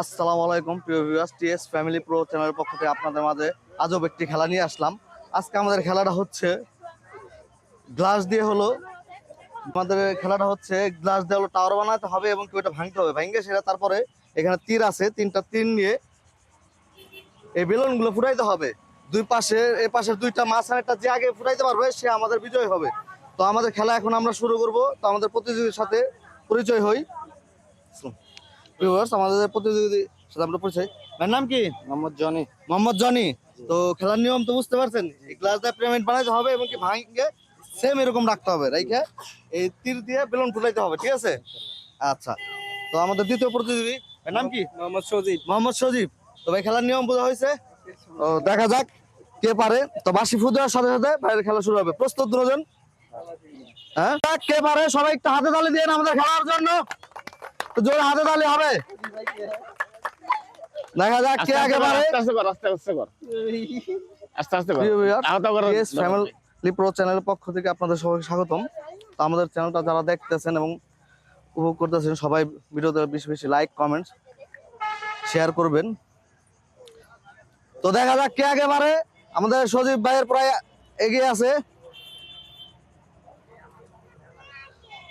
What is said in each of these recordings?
আসসালামু আলাইকুম, প্রিয় ভিউয়ার্স টিএস ফ্যামিলি প্রো চ্যানেলের পক্ষ থেকে আপনাদের মাঝে আজব একটি খেলা নিয়ে আসলাম। আজকে আমাদের খেলাটা হচ্ছে গ্লাস দিয়ে হলো। আমাদের খেলাটা হচ্ছে গ্লাস দিয়ে হলো টাওয়ার বানাতে হবে এবং কি ওটা ভাঙতে হবে। ভাঙে সেটা তারপরে এখানে তীর আছে, তিনটা তীর নিয়ে এই বেলুনগুলো ফুটাইতে হবে। দুই পাশে, এ পাশের দুইটা মাঝখানেরটা যে আগে ফুটাইতে পারবে, সে আমাদের বিজয় হবে। তো আমাদের খেলা এখন আমরা শুরু করব। তো আমাদের প্রতিযোগীর সাথে পরিচয় হই। ভিউয়ার্স আমাদের প্রতিযোগীর সাথে আমরা পরিচয়। ভাইয়ের নাম কি? মোহাম্মদ জনি। মোহাম্মদ জনি। তো খেলার নিয়ম তো বুঝতে পারছেন এই গ্লাস দিয়ে বানাইতে হবে এবং কি ভাঙে সেম এরকম রাখতে হবে রাইখে এই তীর দিয়ে বেলুন ফুলাইতে হবে ঠিক আছে? আচ্ছা তো আমাদের দ্বিতীয় প্রতিযোগী নাম কি? মোহাম্মদ সজিদ মোহাম্মদ সজীব। তো ভাই খেলার নিয়ম বোঝা হয়েছে? ও দেখা যাক কে পারে। তো বাসি ফু দেওয়ার সাথে সাথে ভাইয়ের খেলা শুরু হবে। প্রস্তুত দুজন? হ্যাঁ? কে পারে? সবাই একটু হাতে তালি দিয়ে আমাদের খেলার জন্য। তো জোরে হাতে তালি হবে। দেখা যাক কে আগে পারে আস্তে আস্তে আস্তে আস্তে কর। আস্তে আস্তে কর। প্রিয় আহত কর ফ্যামিলি প্রো চ্যানেলের পক্ষ থেকে আপনাদের সবাইকে স্বাগতম। তো আমাদের চ্যানেলটা যারা দেখতেছেন এবং উপভোগ করতেছেন সবাই ভিডিওতে বেশি বেশি লাইক কমেন্ট শেয়ার করবেন। তো দেখা যাক কে আগে পারে আমাদের সজীব ভাইয়ের প্রায় এগিয়ে আছে।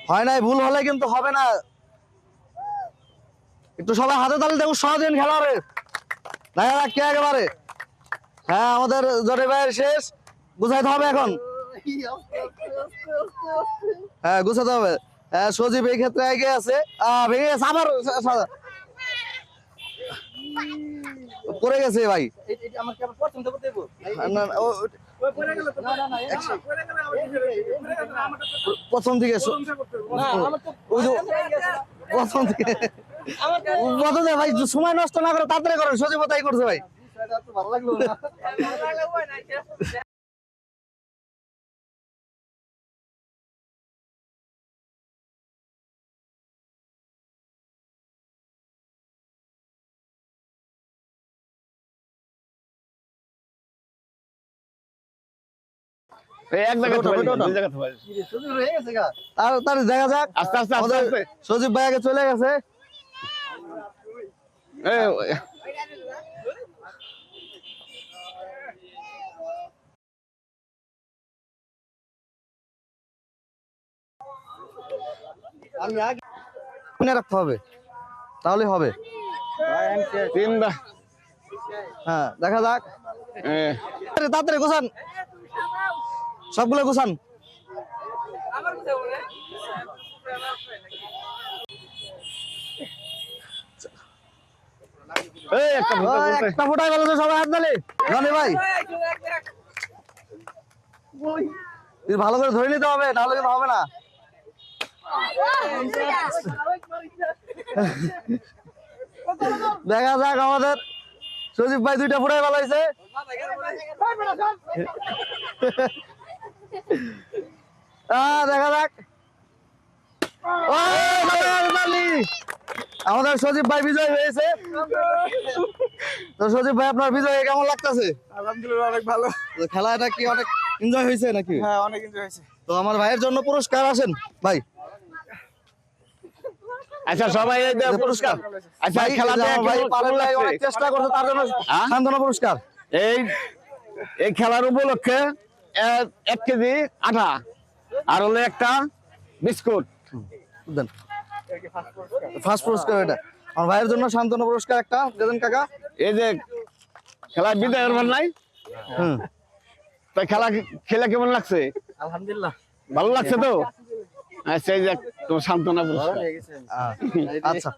হয় নাই ভুল হলে কিন্তু হবে না। একটু সবাই হাতে তালে দেখো সহদিন খেলারে দেখা আগে পারে হ্যাঁ আমাদের জরে ভাইয়ের শেষ গুছাইতে হবে এখন হ্যাঁ গুছাতে হবে হ্যাঁ সজীব এই ক্ষেত্রে এগিয়ে আছে ভেঙে গেছে আবার পড়ে গেছে ভাই প্রথম থেকে প্রথম থেকে থেকে ভাই সময় নষ্ট না করে তাড়াতাড়ি করেন সজীব তাই করছে ভাই। দেখা যাক আস্তে আস্তে আস্তে আস্তে। সজীব ভাই আগে চলে গেছে। মনে রাখতে হবে। তাহলে হবে। তিন দা হ্যাঁ দেখা যাক। তাড়াতাড়ি গোছান। সবগুলো গোছান। এই, একটা ফুটা সবাই হাত জানি ভাই। ভালো করে ধরে নিতে হবে নাহলে কিন্তু হবে না। দেখা যাক আমাদের সজীব ভাই দুইটা ফুটাই ভালো হয়েছে দেখা যাক। ও। আমাদের সজীব ভাই বিজয় হয়েছে। তো সজীব ভাই আপনার বিজয় কেমন লাগতেছে? আলহামদুলিল্লাহ অনেক ভালো। খেলাটা কি অনেক এনজয় হয়েছে নাকি? হ্যাঁ অনেক এনজয় হয়েছে। তো আমার ভাইয়ের জন্য পুরস্কার আসেন ভাই। আচ্ছা সবাই পুরস্কার। আচ্ছা খেলাতে ভাই পারেন নাই, অনেক চেষ্টা করছে তার জন্য হ্যাঁ? সান্ত্বনা পুরস্কার। এই এই খেলার উপলক্ষে এক- এক কেজি আটা আর হলো একটা বিস্কুট। দেন। ফার্স্ট পুরস্কার এটা। আমার ভাইয়ের জন্য সান্ত্বনা পুরস্কার একটা দেন কাকা? এই যে বল নাই? হুম। তো খেলা খেলে কেমন লাগছে? আলহামদুলিল্লাহ। ভালো লাগছে তো? আচ্ছা যে তোমার সান্ত্বনা পুরস্কার। আচ্ছা।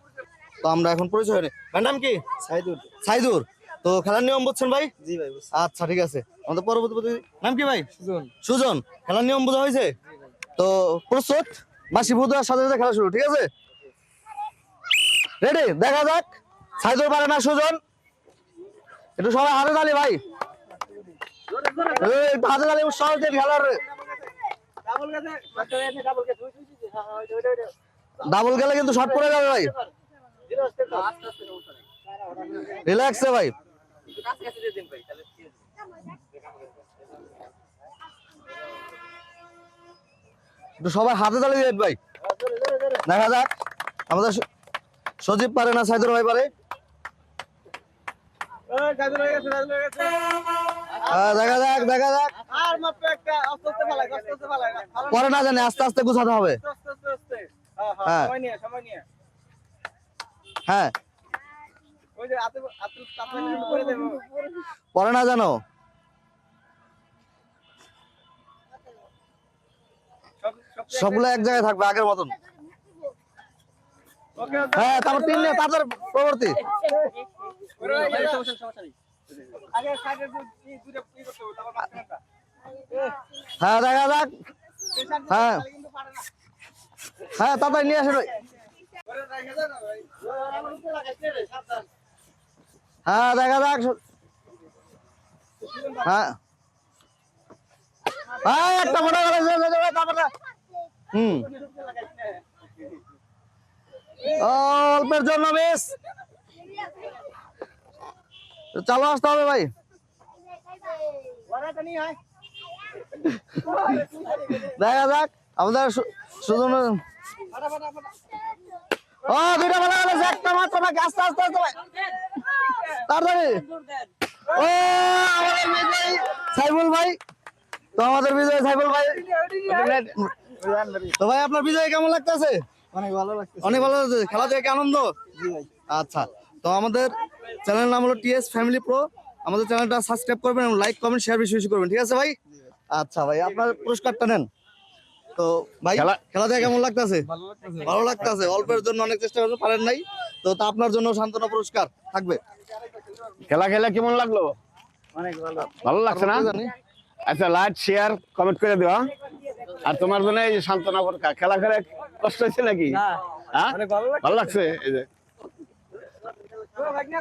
তো আমরা এখন পরিচয় হয়নি নাম কি? সাইদুর। সাইদুর। তো খেলার নিয়ম বুঝছেন ভাই? জি ভাই আচ্ছা ঠিক আছে। আমাদের পরবর্তী নাম কি ভাই? সুজন। সুজন। খেলার নিয়ম বোঝা হয়েছে? তো প্রস্তুত? বাসি ভূত সাথে সাথে খেলা শুরু, ঠিক আছে? রেডি দেখা যাক। সাইদুর পারে না সুজন। একটু সবাই হাতে তালি, ভাই। হাতে তালি সহজ দিয়ে খেলার। ডাবল গেলে কিন্তু শর্ট পড়ে যাবে, ভাই। রিল্যাক্সে ভাই। সবাই হাতে তালি দিয়ে ভাই। দেখা যাক। আমাদের সজীব পারে না সাইদুর ভাই পারে? হয়ে দেখা যাক দেখা যাক। পরে না জানি আস্তে আস্তে গুছাতে হবে। হ্যাঁ হ্যাঁ। হ্যাঁ। সময় নিয়ে সবগুলো এক জায়গায় থাকবে আগের মতন। হ্যাঁ তারপর তিন নিয়ে তারপর পরবর্তী হ্যাঁ দেখা যাক। হ্যাঁ। হ্যাঁ তাড়াতাড়ি নিয়ে আসেন হ্যাঁ দেখা যাক। হ্যাঁ। হ্যাঁ একটা মোটা হুম। অল্পের জন্য বেশ চালু আসতে হবে, ভাই। দেখা যাক, আমাদের শুধু ও, দুইটা ভালো গেছে একটা মাত্র বাকি। আস্তে আস্তে আস্তে তাড়াতাড়ি। ও, আমাদের বিজয় সাইফুল ভাই। তো আমাদের বিজয় সাইফুল ভাই। তো ভাই আপনার বিজয় কেমন লাগতেছে? অনেক ভালো লাগছে অনেক ভালো লাগছে খেলা দেখে আনন্দ? আচ্ছা তো আমাদের চ্যানেল নাম হলো টিএস ফ্যামিলি প্রো। আমাদের চ্যানেলটা সাবস্ক্রাইব করবেন এবং লাইক কমেন্ট শেয়ার বেশি বেশি করবেন ঠিক আছে ভাই? আচ্ছা ভাই আপনার পুরস্কারটা নেন। তো ভাই খেলা- দেখে কেমন লাগতেছে? ভালো লাগতেছে। অল্পের জন্য অনেক চেষ্টা করতে পারেন নাই। তো তা আপনার জন্য সান্ত্বনা পুরস্কার থাকবে। খেলা খেলা কেমন লাগল? অনেক ভালো। ভালো লাগছে না? জানি? আচ্ছা লাইক শেয়ার কমেন্ট করে দিও আর তোমার জন্য এই যে সান্ত্বনা পুরস্কার খেলা খেলে কষ্ট হয়েছে নাকি? হ্যাঁ? ভালো লাগছে। এই যে। ভাগ না